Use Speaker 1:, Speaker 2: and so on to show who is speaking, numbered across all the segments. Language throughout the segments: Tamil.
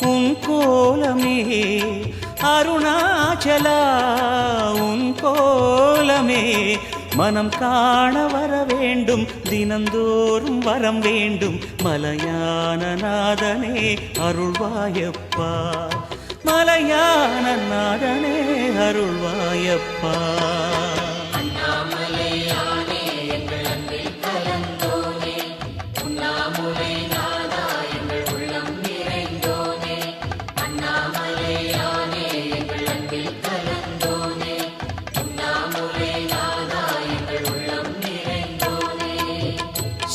Speaker 1: உன் கோலமே அருணாச்சலா உன் கோலமே. மனம் காண வர வேண்டும் தினந்தோறும் வரம் வேண்டும். மலையான நாதனே அருள்வாயப்பா. மலையான நாதனே அருள்வாயப்பா.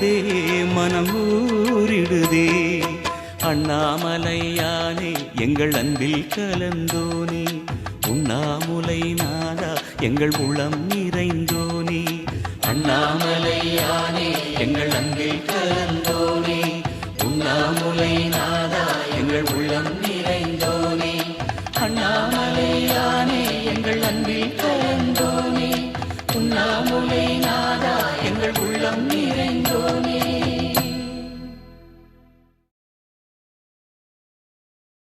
Speaker 1: மாறிடுதே மனம் ஊறிடுதே. அண்ணாமலையானே எங்கள் அன்பில் கலந்தோனே. உண்ணாமுலை நாதா எங்கள் உளம் நிறைந்தோனே. அண்ணாமலையானே எங்கள் அன்பில் கலந்தோனே. உண்ணாமுலை நாதா எங்கள் உள்ளம் நிறைந்தோனே. அண்ணாமலையானே எங்கள் அன்பில் கலந்தோனே. உண்ணாமுலை